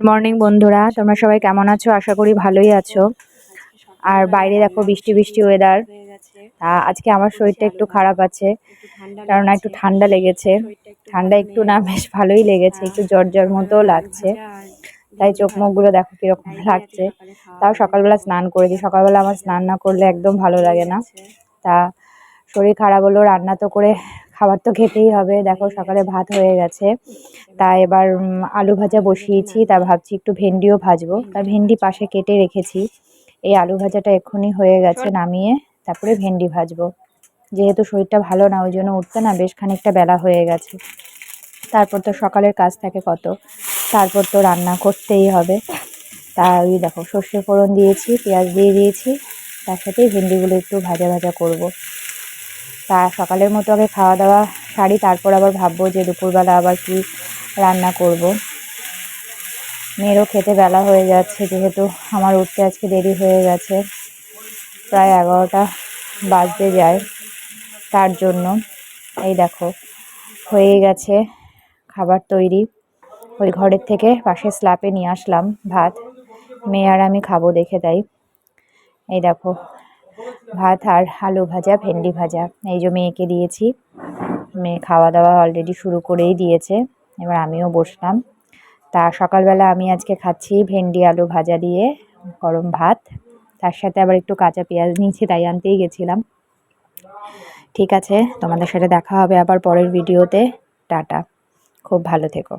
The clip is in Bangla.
মর্নিং বন্ধুরা। তোমরা সবাই কেমন আছো? আশা করি ভালোই আছো। আর বাইরে দেখো বৃষ্টি বৃষ্টি ওয়েদার তা আজকে আমার শরীরটা একটু খারাপ আছে কারণ একটু ঠান্ডা লেগেছে। ঠান্ডা একটু না, বেশ ভালোই লেগেছে। একটু জ্বর জ্বর মতো লাগছে। তাই চোখ মুখগুলো দেখো কীরকম লাগছে। তাও সকালবেলা স্নান করেছি। সকালবেলা আমার স্নান না করলে একদম ভালো লাগে না। তা শরীর খারাপ হলো রান্না তো করে খাবার তো খেতেই হবে। দেখো সকালে ভাত হয়ে গেছে। তা এবার আলু ভাজা বসিয়েছি। তা ভাবছি একটু ভেন্ডিও ভাজবো। তা ভেন্ডি পাশে কেটে রেখেছি। এই আলু ভাজাটা এক্ষুনি হয়ে গেছে নামিয়ে তারপরে ভেন্ডি ভাজবো। যেহেতু শরীরটা ভালো না, ওই জন্য উঠতে না বেশ খানিকটা বেলা হয়ে গেছে। তারপর তো সকালের কাজ থাকে কত। তারপর তো রান্না করতেই হবে। তা ওই দেখো সর্ষে ফোড়ন দিয়েছি, পেঁয়াজ দিয়ে দিয়েছি। তার সাথেই ভেন্ডিগুলো একটু ভাজা ভাজা করব। তা সকালের মতো আগে খাওয়া দাওয়া সারি, তারপর আবার ভাববো যে দুপুরবেলা আবার কি রান্না করব। মেয়েরও খেতে বেলা হয়ে যাচ্ছে, যেহেতু আমার উঠতে আজকে দেরি হয়ে গেছে। প্রায় এগারোটা বাজতে যায় তার জন্য। এই দেখো হয়ে গেছে খাবার তৈরি। ওই ঘরের থেকে পাশে স্ল্যাপে নিয়ে আসলাম ভাত। মেয়ে আর আমি খাব দেখে তাই। এই দেখো ভাত আর আলু ভাজা, ভেন্ডি ভাজা। এই যে মেয়েকে দিয়েছি। মেয়ে খাওয়া দাওয়া অলরেডি শুরু করেই দিয়েছে। এবার আমিও বসলাম। তা সকালবেলা আমি আজকে খাচ্ছি ভেন্ডি, আলু ভাজা দিয়ে গরম ভাত। তার সাথে আবার একটু কাঁচা পেঁয়াজ নিয়েছি, তাই আনতেই গেছিলাম। ঠিক আছে, তোমাদের সাথে দেখা হবে আবার পরের ভিডিওতে টাটা। খুব ভালো থেকো।